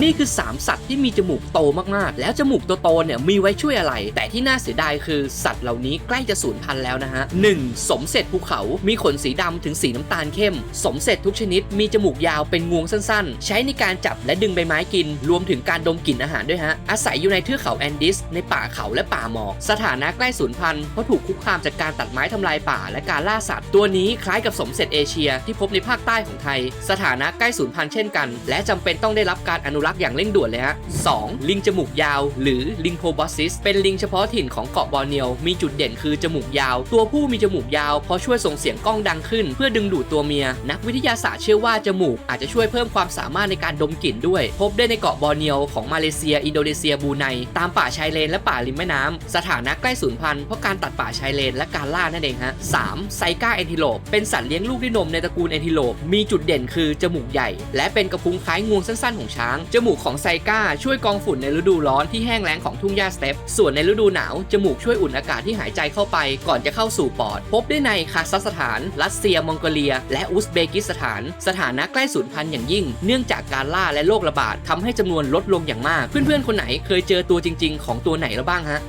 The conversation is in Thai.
นี่คือ 3 สัตว์ที่มีจมูกโตมากๆ แล้วจมูกโตๆเนี่ยมีไว้ช่วยอะไร แต่ที่น่าเสียดายคือสัตว์เหล่านี้ใกล้จะสูญพันธุ์แล้วนะฮะ 1. สมเสร็จภูเขา มีขนสีดำถึงสีน้ำตาลเข้ม สมเสร็จทุกชนิด มีจมูกยาวเป็นงวงสั้นๆ ใช้ในการจับและดึงใบไม้กิน รวมถึงการดมกลิ่นอาหารด้วยฮะ อาศัยอยู่ในเทือกเขาแอนดิส ในป่าเขาและป่าหมอก สถานะใกล้สูญพันธุ์เพราะถูกคุกคามจากการตัดไม้ทำลายป่าและการล่าสัตว์ ตัวนี้คล้ายกับสมเสร็จเอเชีย ที่พบในภาคใต้ของไทย สถานะใกล้สูญพันธุ์เช่นกัน และจำเป็นต้องได้รับการอนุรักษ์อย่างเร่งด่วนเลยฮะ 2. ลิงจมูกยาว หรือลิงโพบอสซิส เป็นลิงเฉพาะถิ่นของเกาะบอร์เนียว มีจุดเด่นคือจมูกยาว ตัวผู้มีจมูกยาวเพราะช่วยส่งเสียงก้องดังขึ้น เพื่อดึงดูดตัวเมีย นักวิทยาศาสตร์เชื่อว่าจมูกอาจจะช่วยเพิ่มความสามารถในการดมกลิ่นด้วย พบได้ในเกาะบอร์เนียวของมาเลเซีย อินโดนีเซีย บูไน ตามป่าชายเลนและป่าริมแม่น้ำสถานะใกล้สูญพันธุ์เพราะการตัดป่าชายเลนและการล่านั่นเองฮะ 3. ไซก้าแอนติโลป เป็นสัตว์เลี้ยงลูกด้วยนมในตระกูลแอนติโลป มีจุดเด่นคือจมูกใหญ่ และเป็นกระพุ้งคล้ายงวงสั้นๆของช้างจมูกของไซก้าช่วยกองฝุ่นในฤดูร้อนที่แห้งแล้งของทุ่งหญ้าสเตปส่วนในฤดูหนาว จมูกช่วยอุ่นอากาศที่หายใจเข้าไป ก่อนจะเข้าสู่ปอด พบได้ในคาซัคสถาน รัสเซีย มองโกเลีย และอุซเบกิสถาน สถานะใกล้สูญพันธุ์อย่างยิ่ง เนื่องจากการล่าและโรคระบาดทำให้จำนวนลดลงอย่างมาก เพื่อนๆคนไหนเคยเจอตัวจริง ๆ ของตัวไหนแล้วบ้างฮะ